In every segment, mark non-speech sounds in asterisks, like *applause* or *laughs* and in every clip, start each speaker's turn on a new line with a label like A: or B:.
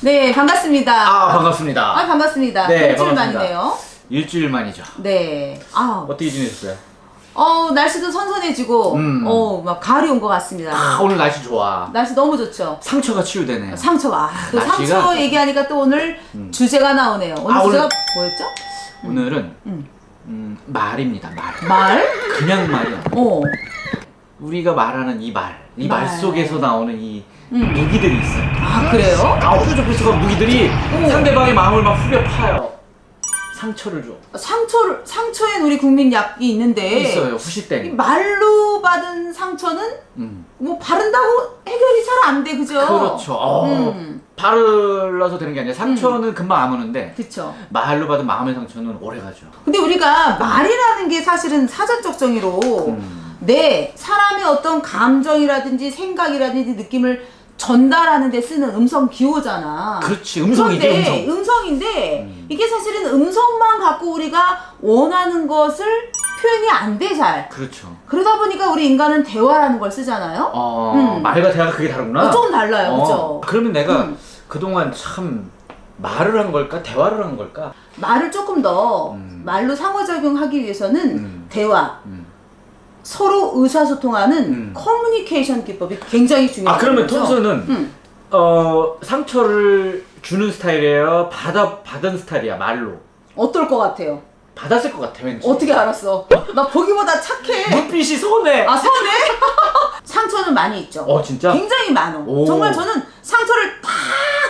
A: 네, 반갑습니다.
B: 아 반갑습니다.
A: 아, 반갑습니다.
B: 네,
A: 일주일
B: 반갑습니다.
A: 만이네요.
B: 일주일 만이죠.
A: 네. 아,
B: 어떻게 지내셨어요?
A: 어, 날씨도 선선해지고,
B: 음.
A: 어, 막 가을이 온 것 같습니다.
B: 아 오늘 날씨 좋아.
A: 날씨 너무 좋죠.
B: 상처가 치유되네요.
A: 상처가. 아, 또
B: 날씨가-
A: 상처 얘기하니까 또 오늘 주제가 나오네요. 오늘
B: 아,
A: 주제가
B: 오늘-
A: 뭐였죠?
B: 오늘은
A: 음.
B: 음, 말입니다. 말.
A: 말?
B: 그냥 말이야.
A: 어.
B: 우리가 말하는 이 말, 이 말
A: 말.
B: 속에서 나오는 이
A: 음.
B: 무기들이 있어요.
A: 아, 그래요?
B: 아 뾰족 뾰족한 무기들이
A: 오.
B: 상대방의 마음을 막 후벼 파요. 상처를 줘.
A: 상처를, 상처엔 우리 국민 약이 있는데.
B: 있어요.
A: 이
B: 후시땡.
A: 말로 받은 상처는
B: 음.
A: 뭐 바른다고 해결이 잘 안 돼, 그죠?
B: 그렇죠. 어.
A: 음.
B: 바르러서 되는 게 아니라 상처는 금방 아무는데
A: 그쵸.
B: 말로 받은 마음의 상처는 오래 가죠.
A: 근데 우리가 말이라는 게 사실은 사전적 정의로
B: 음.
A: 내 사람의 어떤 감정이라든지 생각이라든지 느낌을 전달하는 데 쓰는 음성 기호잖아.
B: 그렇지. 음성이지
A: 그런데
B: 음성.
A: 음성인데
B: 음.
A: 이게 사실은 음성만 갖고 우리가 원하는 것을 표현이 안 돼 잘.
B: 그렇죠.
A: 그러다 보니까 우리 인간은 대화라는 걸 쓰잖아요.
B: 어,
A: 음.
B: 말과 대화가 그게 다르구나.
A: 어, 조금 달라요,
B: 어,
A: 그죠?
B: 그러면 내가
A: 음.
B: 그동안 참 말을 한 걸까? 대화를 한 걸까?
A: 말을 조금 더
B: 음.
A: 말로 상호 작용하기 위해서는
B: 음.
A: 대화,
B: 음.
A: 서로 의사소통하는
B: 음.
A: 커뮤니케이션 기법이 굉장히 중요해요.
B: 아, 그러면 통수는
A: 음.
B: 어, 상처를 주는 스타일이에요? 받아, 받은 스타일이야, 말로.
A: 어떨 것 같아요?
B: 받았을 것 같아, 왠지.
A: 어떻게 알았어? 나 보기보다 착해.
B: 눈빛이 선해.
A: 아 선해? *laughs* 상처는 많이 있죠.
B: 어, 진짜?
A: 굉장히 많어.
B: 오.
A: 정말 저는 상처를 다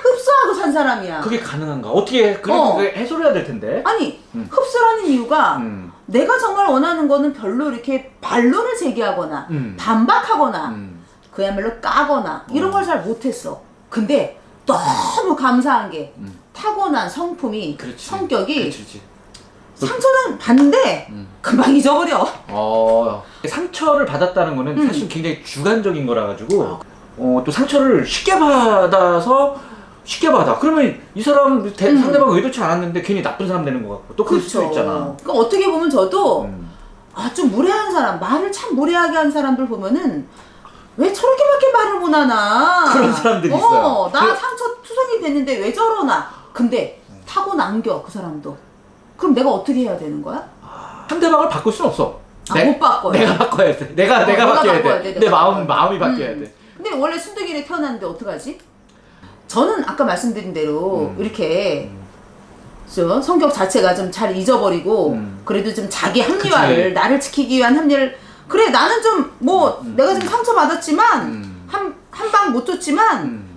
A: 흡수하고 산 사람이야.
B: 그게 가능한가? 어떻게, 해? 그래,
A: 어.
B: 그게 해소를 해야 될 텐데.
A: 아니
B: 음.
A: 흡수라는 이유가
B: 음.
A: 내가 정말 원하는 거는 별로 이렇게 반론을 제기하거나
B: 음.
A: 반박하거나
B: 음.
A: 그야말로 까거나 이런
B: 어.
A: 걸잘 못했어. 근데 너무 감사한 게
B: 음.
A: 타고난 성품이
B: 그렇지.
A: 성격이
B: 그렇지, 그렇지.
A: 상처는 받는데
B: 음.
A: 금방 잊어버려.
B: 어, 상처를 받았다는 거는
A: 음.
B: 사실 굉장히 주관적인 거라 가지고 어, 또 상처를 쉽게 받아서 쉽게 받아. 그러면 이 사람 대-
A: 음.
B: 상대방 의도치 않았는데 괜히 나쁜 사람 되는 것 같고 또 그럴 수도 있잖아.
A: 그러니까 어떻게 보면 저도
B: 음.
A: 아좀 무례한 사람 말을 참 무례하게 한 사람들 보면은 왜 저렇게밖에 말을 못하나
B: 그런 사람들이
A: 어,
B: 있어요.
A: 나
B: 그-
A: 상처 투성이 됐는데 왜 저러나 근데 타고 남겨 그 사람도 그럼 내가 어떻게 해야 되는 거야?
B: 상대방을 바꿀 수는 없어.
A: 아, 못 바꿔요.
B: 내가 바꿔야 돼. 내가
A: 어,
B: 내가 바뀌어야
A: 바꿔야
B: 돼.
A: 돼,
B: 내 마음
A: 바꿔야
B: 마음이
A: 돼.
B: 바뀌어야
A: 음.
B: 돼.
A: 근데 원래 순둥이를 태어났는데 어떡하지? 저는 아까 말씀드린 대로
B: 음.
A: 이렇게 저 성격 자체가 좀 잘 잊어버리고
B: 음.
A: 그래도 좀 자기 합리화를
B: 그치.
A: 나를 지키기 위한 합리를 그래 나는 좀뭐
B: 음.
A: 내가 좀 상처 받았지만
B: 음.
A: 한한 방 못 줬지만
B: 음.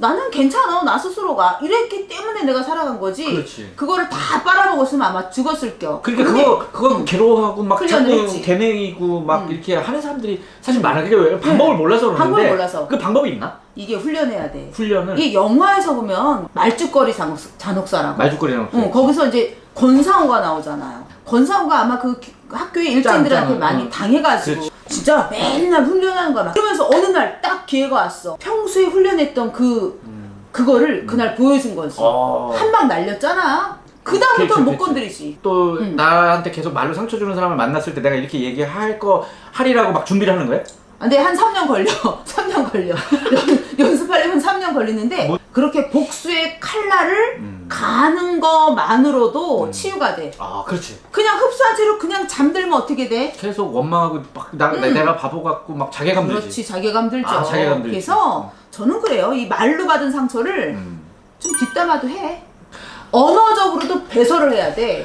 A: 나는 괜찮아 나 스스로가 이랬기 때문에 내가 살아간 거지
B: 그렇지.
A: 거를 다 빨아먹었으면 아마 죽었을 겨
B: 그러니까
A: 근데
B: 그거 그거 괴로워하고 막
A: 훈련을
B: 자꾸
A: 했지.
B: 되뇌이고 막
A: 음.
B: 이렇게 하는 사람들이 사실 말하기가 왜 방법을 몰라서 그러는데
A: 방법을 몰라서.
B: 그 방법이 있나?
A: 이게 훈련해야 돼
B: 훈련을
A: 이게 영화에서 보면 말죽거리 잔혹, 잔혹사라고
B: 말죽거리랑
A: 어, 거기서 이제 권상우가 나오잖아요. 권상우가 아마 그 기- 학교의 일진들한테
B: 짱,
A: 많이
B: 응.
A: 당해가지고
B: 그렇지.
A: 진짜 맨날 훈련하는 거야. 막. 그러면서 어느 날 딱 기회가 왔어. 평소에 훈련했던 그 그거를 그날 보여준 거지.
B: 음. 어.
A: 한 방 날렸잖아. 그 다음부터
B: 그치,
A: 못
B: 그치.
A: 건드리지.
B: 또
A: 음.
B: 나한테 계속 말로 상처 주는 사람을 만났을 때 내가 이렇게 얘기할 거 하리라고 막 준비를 하는 거야?
A: 근데 한 3년 걸려. *laughs* 3년 걸려. 연- *laughs* 연습하려면 3년 걸리는데
B: 뭐-
A: 그렇게 복수의 칼날을
B: 음.
A: 가는 거만으로도
B: 음.
A: 치유가 돼.
B: 아 그렇지.
A: 그냥 흡수한 채로 그냥 잠들면 어떻게 돼?
B: 계속 원망하고 막 나,
A: 음.
B: 내가 바보 같고 막 자괴감 들지.
A: 그렇지 자괴감 들죠.
B: 아, 자괴감 들지.
A: 그래서 저는 그래요. 이 말로 받은 상처를
B: 음.
A: 좀 뒷담화도 해. 언어적으로도 배설을 해야 돼.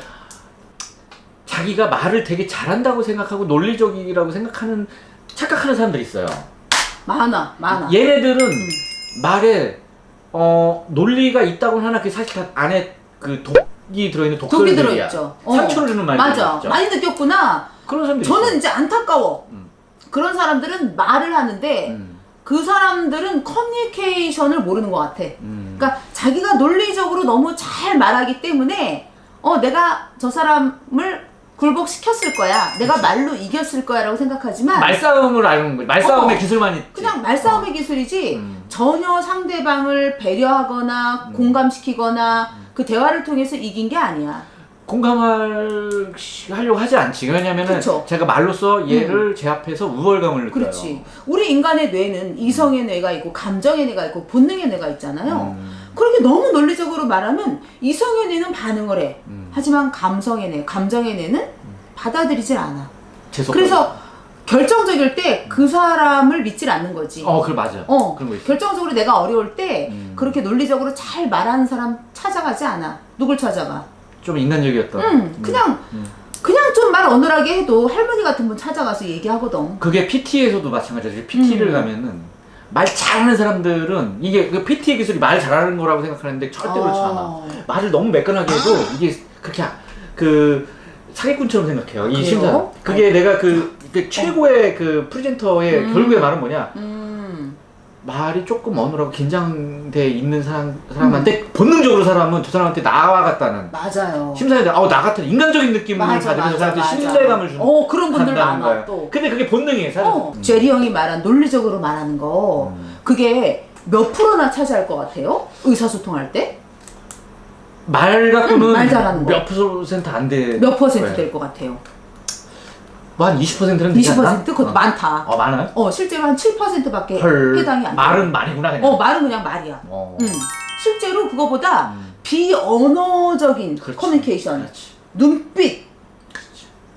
B: 자기가 말을 되게 잘한다고 생각하고 논리적이라고 생각하는 착각하는 사람들이 있어요.
A: 많아, 많아.
B: 얘네들은
A: 음.
B: 말에 어 논리가 있다고는 하나 그 사실 다 안에 그 독이 들어있는
A: 독이
B: 독설들이야.
A: 들어있죠. 어.
B: 상처를 주는 말들이
A: 맞아.
B: 있죠.
A: 많이 느꼈구나.
B: 그런 사람들이
A: 저는. 이제 안타까워.
B: 음.
A: 그런 사람들은 말을 하는데
B: 음.
A: 그 사람들은 커뮤니케이션을 모르는 것 같아.
B: 음.
A: 그러니까 자기가 논리적으로 너무 잘 말하기 때문에 어 내가 저 사람을 굴복시켰을 거야. 내가 말로 이겼을 거야라고 생각하지만
B: 말싸움을 아는 거지. 말싸움의
A: 어.
B: 기술만 있지.
A: 그냥 말싸움의 기술이지
B: 음.
A: 전혀 상대방을 배려하거나
B: 음.
A: 공감시키거나 그 대화를 통해서 이긴 게 아니야.
B: 공감을 시- 하려고 하지 않지. 왜냐면은
A: 그쵸.
B: 제가 말로써 얘를 제 앞에서 우월감을 느껴요.
A: 그렇지. 우리 인간의 뇌는 이성의 뇌가 있고 감정의 뇌가 있고 본능의 뇌가 있잖아요.
B: 음.
A: 그렇게 너무 논리적으로 말하면 이성의 뇌는 반응을 해.
B: 음.
A: 하지만 감성의 뇌, 감정의 뇌는 받아들이질 않아.
B: 재속.
A: 그래서 결정적일 때 그 사람을 믿질 않는 거지.
B: 어, 그래 맞아.
A: 어,
B: 그런 거 있어.
A: 결정적으로 내가 어려울 때
B: 음.
A: 그렇게 논리적으로 잘 말하는 사람 찾아가지 않아. 누굴 찾아가?
B: 좀 인간적이었다.
A: 응, 그냥
B: 음.
A: 그냥 좀 말 어눌하게 해도 할머니 같은 분 찾아가서 얘기하거든.
B: 그게 PT에서도 마찬가지지. PT를
A: 음.
B: 가면은 말 잘하는 사람들은 이게 그 PT의 기술이 말 잘하는 거라고 생각하는데 절대 그렇지 않아.
A: 어.
B: 말을 너무 매끈하게 해도 이게 그렇게 아- 그 사기꾼처럼 생각해요. 이
A: 그래요?
B: 심사. 그게 내가 그, 그 최고의 그 프레젠터의
A: 음.
B: 결국의 말은 뭐냐?
A: 음,
B: 말이 조금 어눌하고 긴장돼 있는 사람, 사람한테 본능적으로 사람은 저 사람한테 나와갔다는
A: 맞아요.
B: 심사위원 아우 나 같은 인간적인 느낌을 받으면서 사람한테 신뢰감을 주는
A: 어, 그런 분들
B: 한다는
A: 많아
B: 거야.
A: 또.
B: 근데 그게 본능이에요 사실.
A: 어, 제리 형이 말한 논리적으로 말하는 거
B: 음.
A: 그게 몇 프로나 차지할 것 같아요? 의사소통할 때?
B: 말 갖고는
A: 음, 말 잘하는 거.
B: 몇 퍼센트 안 돼.
A: 몇 퍼센트
B: 네.
A: 될것 같아요?
B: 뭐한 20%는 되지 않나?
A: 20% 그것도
B: 어.
A: 많다.
B: 어 많아요?
A: 어, 실제로 한 7%밖에
B: 헐.
A: 해당이 안 돼.
B: 말은 말이구나 그냥.
A: 어, 말은 그냥 말이야.
B: 어.
A: 음. 실제로 그거보다
B: 음.
A: 비언어적인
B: 그렇지.
A: 커뮤니케이션,
B: 그렇지.
A: 눈빛,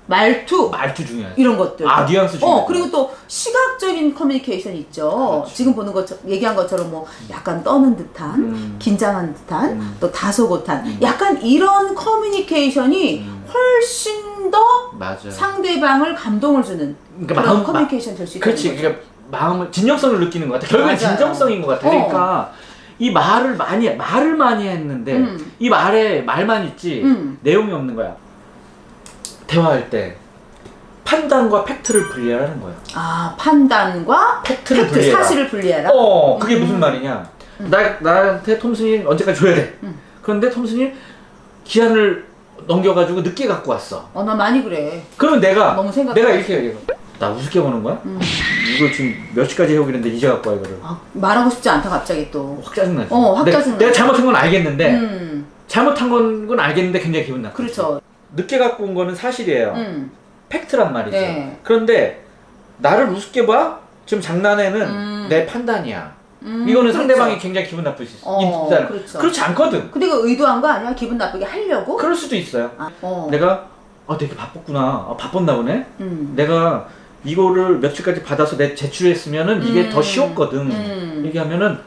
A: 말투
B: 말투 중요하지.
A: 이런 것들.
B: 아 뉘앙스 중요해.
A: 어 그리고 또 시각적인 커뮤니케이션 있죠.
B: 그렇지.
A: 지금 보는 것처럼 얘기한 것처럼 뭐 약간 떠는 듯한,
B: 음.
A: 긴장한 듯한,
B: 음.
A: 또 다소곳한,
B: 음.
A: 약간 이런 커뮤니케이션이
B: 음.
A: 훨씬 더
B: 맞아.
A: 상대방을 감동을 주는
B: 그러니까
A: 그런
B: 마음-
A: 커뮤니케이션 될 수 있는
B: 그렇지.
A: 거죠.
B: 그러니까 마음을 진정성을 느끼는 것 같아. 결국엔
A: 맞아요.
B: 진정성인 것 같아.
A: 어.
B: 그러니까 이 말을 많이 말을 많이 했는데
A: 음.
B: 이 말에 말만 있지
A: 음.
B: 내용이 없는 거야. 대화할 때 판단과 팩트를 분리하라는 거야.
A: 아 판단과
B: 팩트를
A: 팩트,
B: 분리해라.
A: 사실을 분리해라.
B: 어, 그게
A: 음.
B: 무슨 말이냐? 나 나한테 톰슨이 언제까지 줘야 돼.
A: 음.
B: 그런데 톰슨이 기한을 넘겨가지고 늦게 갖고 왔어.
A: 어, 나 많이 그래.
B: 그러면 내가
A: 너무 생각.
B: 내가 이렇게 얘기해. 나 우습게 보는 거야?
A: 음.
B: 이거 지금 몇 시까지 해오기로 했는데 이제 갖고 와 이거를.
A: 아, 말하고 싶지 않다 갑자기 또.
B: 확 짜증나지.
A: 어, 확
B: 내가-
A: 짜증나.
B: 내가 잘못한 건 알겠는데
A: 음,
B: 잘못한 건, 건 알겠는데 굉장히 기분 나빠.
A: 그렇죠.
B: 늦게 갖고 온 거는 사실이에요.
A: 음,
B: 팩트란 말이죠.
A: 네.
B: 그런데 나를 우습게 봐? 지금 장난에는
A: 음.
B: 내 판단이야.
A: 음,
B: 이거는
A: 그렇죠.
B: 상대방이 굉장히 기분 나쁠 수 있어.
A: 어. 그렇죠.
B: 그렇지 않거든.
A: 근데 그 의도한 거 아니야? 기분 나쁘게 하려고?
B: 그럴 수도 있어요.
A: 아, 어.
B: 내가 아 되게 바빴구나. 아, 바빴나 보네.
A: 음.
B: 내가 이거를 며칠까지 받아서 내 제출했으면은 이게
A: 음.
B: 더 쉬웠거든.
A: 음.
B: 얘기하면은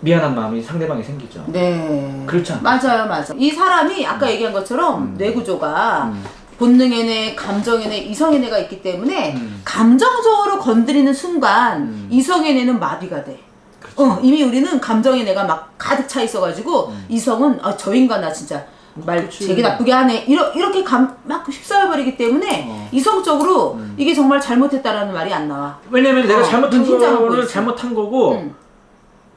B: 미안한 마음이 상대방이 생기죠.
A: 네.
B: 않나?
A: 맞아요, 맞아. 이 사람이 아까 얘기한 것처럼
B: 음.
A: 뇌구조가
B: 음.
A: 본능의 뇌, 감정의 뇌, 이성의 뇌가 있기 때문에
B: 음.
A: 감정적으로 건드리는 순간
B: 음.
A: 이성의 뇌는 마비가 돼.
B: 그렇지.
A: 어, 이미 우리는 감정의 뇌가 막 가득 차 있어가지고
B: 음.
A: 이성은 아, 저 인간 나 진짜 말
B: 그치.
A: 되게 나쁘게 하네. 이러, 이렇게 감, 막 휩싸여버리기 때문에
B: 어.
A: 이성적으로
B: 음.
A: 이게 정말 잘못했다라는 말이 안 나와.
B: 왜냐면 내가
A: 어,
B: 잘못한
A: 보이지.
B: 잘못한 거고
A: 음.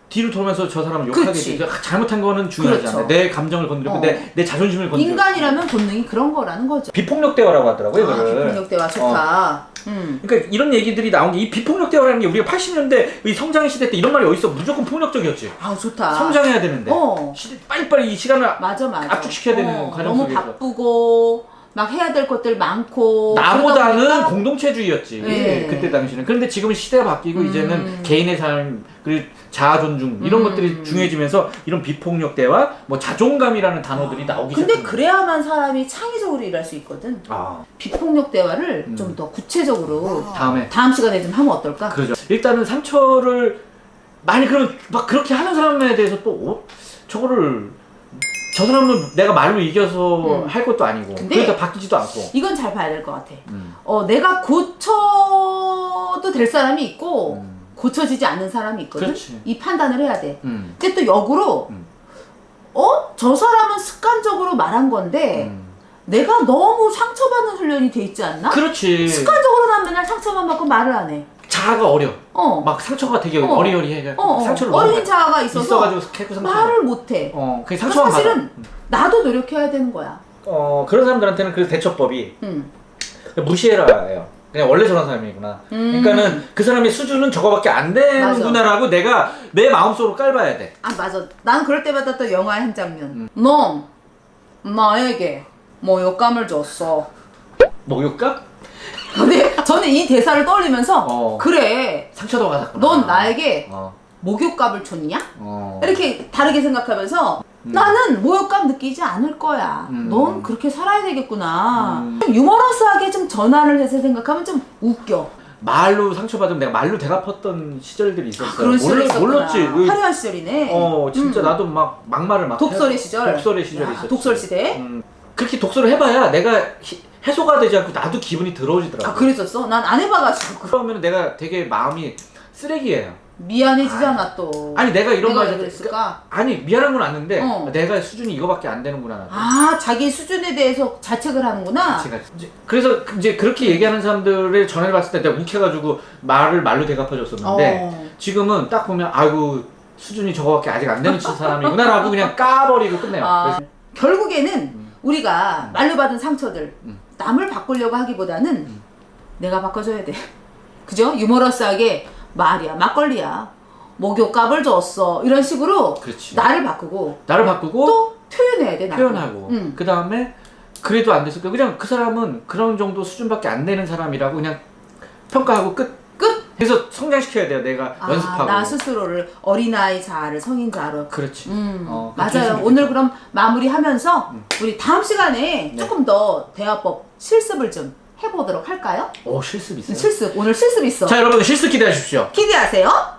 B: 뒤로 돌면서 저 사람을 욕하게
A: 그치.
B: 돼. 그러니까 잘못한 거는 중요하지
A: 그렇죠.
B: 않아. 내 감정을 건드리고
A: 어.
B: 내, 내 자존심을 건드리고.
A: 인간이라면 본능이 그런 거라는 거죠.
B: 비폭력 대화라고 하더라고요,
A: 아,
B: 이거를.
A: 비폭력 대화 좋다. 음.
B: 그러니까 이런 얘기들이 나온 게 이 비폭력 대화라는 게 우리가 80년대 이 성장 시대 때 이런 말이 어딨어? 무조건 폭력적이었지.
A: 아 좋다.
B: 성장해야 되는데.
A: 어.
B: 시대, 빨리빨리 이 시간을
A: 맞아 맞아.
B: 압축시켜야 되는
A: 어,
B: 과정
A: 너무
B: 속에서.
A: 바쁘고 막 해야 될 것들 많고.
B: 나보다는
A: 보니까
B: 공동체주의였지
A: 네.
B: 그때 당시는 그런데 지금 은 시대가 바뀌고
A: 음.
B: 이제는 개인의 삶 그리고 자아 존중 이런
A: 음.
B: 것들이 중요해지면서 이런 비폭력 대화 뭐 자존감이라는 단어들이 나오기
A: 근데
B: 시작합니다.
A: 그래야만 사람이 창의적으로 일할 수 있거든.
B: 아
A: 비폭력 대화를
B: 음.
A: 좀더 구체적으로
B: 다음에
A: 다음 시간에 좀 하면 어떨까?
B: 그러죠 일단은 상처를 많이 그러면 막 그렇게 하는 사람에 대해서 또 어? 저거를 저 사람은 내가 말로 이겨서
A: 음.
B: 할 것도 아니고
A: 근데-
B: 그러니까 바뀌지도 않고
A: 이건 잘 봐야 될 것 같아.
B: 음.
A: 어, 내가 고쳐도 될 사람이 있고
B: 음.
A: 고쳐지지 않는 사람이 있거든.
B: 그렇지.
A: 이 판단을 해야 돼.
B: 음.
A: 근데 또 역으로
B: 음.
A: 어? 저 사람은 습관적으로 말한 건데
B: 음.
A: 내가 너무 상처받는 훈련이 돼 있지 않나?
B: 그렇지
A: 습관적으로 난 맨날 상처만 받고 말을 안 해.
B: 자아가 어려
A: 어.
B: 막 상처가 되게
A: 어.
B: 어. 리어리해
A: 어, 어.
B: 상처를
A: 어린 자아가 있어서
B: 있어가지고 캐고 상처
A: 말을 못 해.
B: 어 그게
A: 그러니까
B: 상처만 받아
A: 사실은 나도 노력해야 되는 거야.
B: 어 그런 사람들한테는 그 대처법이
A: 음.
B: 무시해라예요 그냥 원래 저런 사람이구나
A: 음.
B: 그러니까는 그 사람의 수준은 저거밖에 안 되는구나라고 내가 내 마음속으로 깔봐야 돼
A: 아 맞아. 난 그럴 때마다 또 영화의 한 장면.
B: 음.
A: 넌 나에게 모욕감을 줬어.
B: 목욕감?
A: 근데 저는 이 대사를 떠올리면서
B: 어.
A: 그래.
B: 상처도 받았구나
A: 넌 나에게
B: 어.
A: 목욕값을 줬냐?
B: 어.
A: 이렇게 다르게 생각하면서 나는 모욕감 느끼지 않을 거야.
B: 음.
A: 넌 그렇게 살아야 되겠구나.
B: 음.
A: 좀 유머러스하게 좀 전환을 해서 생각하면 좀 웃겨.
B: 말로 상처받으면 내가 말로 대갚았던 시절들이 있었어요.
A: 아, 그런 시절이 있었구나.
B: 몰랐지. 그-
A: 화려한 시절이네.
B: 어 진짜
A: 음.
B: 나도 막 막말을 막
A: 독설의
B: 해-
A: 시절.
B: 독설의 시절이
A: 야,
B: 있었지.
A: 독설 시대.
B: 음, 그렇게 독설을 해봐야 내가 히- 해소가 되지 않고 나도 기분이 더러워지더라고.
A: 아 그랬었어? 난 안 해봐가지고
B: 그러면 내가 되게 마음이 쓰레기예요.
A: 미안해지잖아 또.
B: 아니 내가 이런
A: 내가 말왜 그랬을까?
B: 아니 미안한 건 아는데
A: 어.
B: 내가 수준이 이거밖에 안 되는구나. 나도.
A: 아 자기 수준에 대해서 자책을 하는구나.
B: 제가 이제 그래서 이제 그렇게 얘기하는 사람들을 전화를 봤을 때 내가 욱해가지고 말을 말로 대갚아줬었는데
A: 어.
B: 지금은 딱 보면 아이고 수준이 저거밖에 아직 안 되는 사람이구나라고 그냥 까버리고 끝내요.
A: 아, 결국에는 우리가 말로 받은 상처들
B: 음.
A: 남을 바꾸려고 하기보다는 내가 바꿔줘야 돼. 그죠? 유머러스하게 말이야 막걸리야 목욕값을 줬어 이런 식으로
B: 그렇지.
A: 나를 바꾸고
B: 나를 바꾸고
A: 또 표현해야 돼. 나도.
B: 표현하고
A: 응.
B: 그 다음에 그래도 안 됐을 까 그냥 그 사람은 그런 정도 수준밖에 안 되는 사람이라고 그냥 평가하고 끝.
A: 끝.
B: 그래서 성장시켜야 돼요. 내가
A: 아,
B: 연습하고.
A: 나 스스로를 어린아이 자아를 성인 자아로.
B: 그렇지.
A: 음,
B: 어, 그렇게
A: 맞아요.
B: 했으면
A: 오늘 그럼 마무리하면서
B: 음.
A: 우리 다음 시간에
B: 네.
A: 조금 더 대화법 실습을 좀 해보도록 할까요?
B: 오 실습 있어요.
A: 실습 오늘 실습 있어.
B: 자 여러분 실습 기대하십시오.
A: 기대하세요.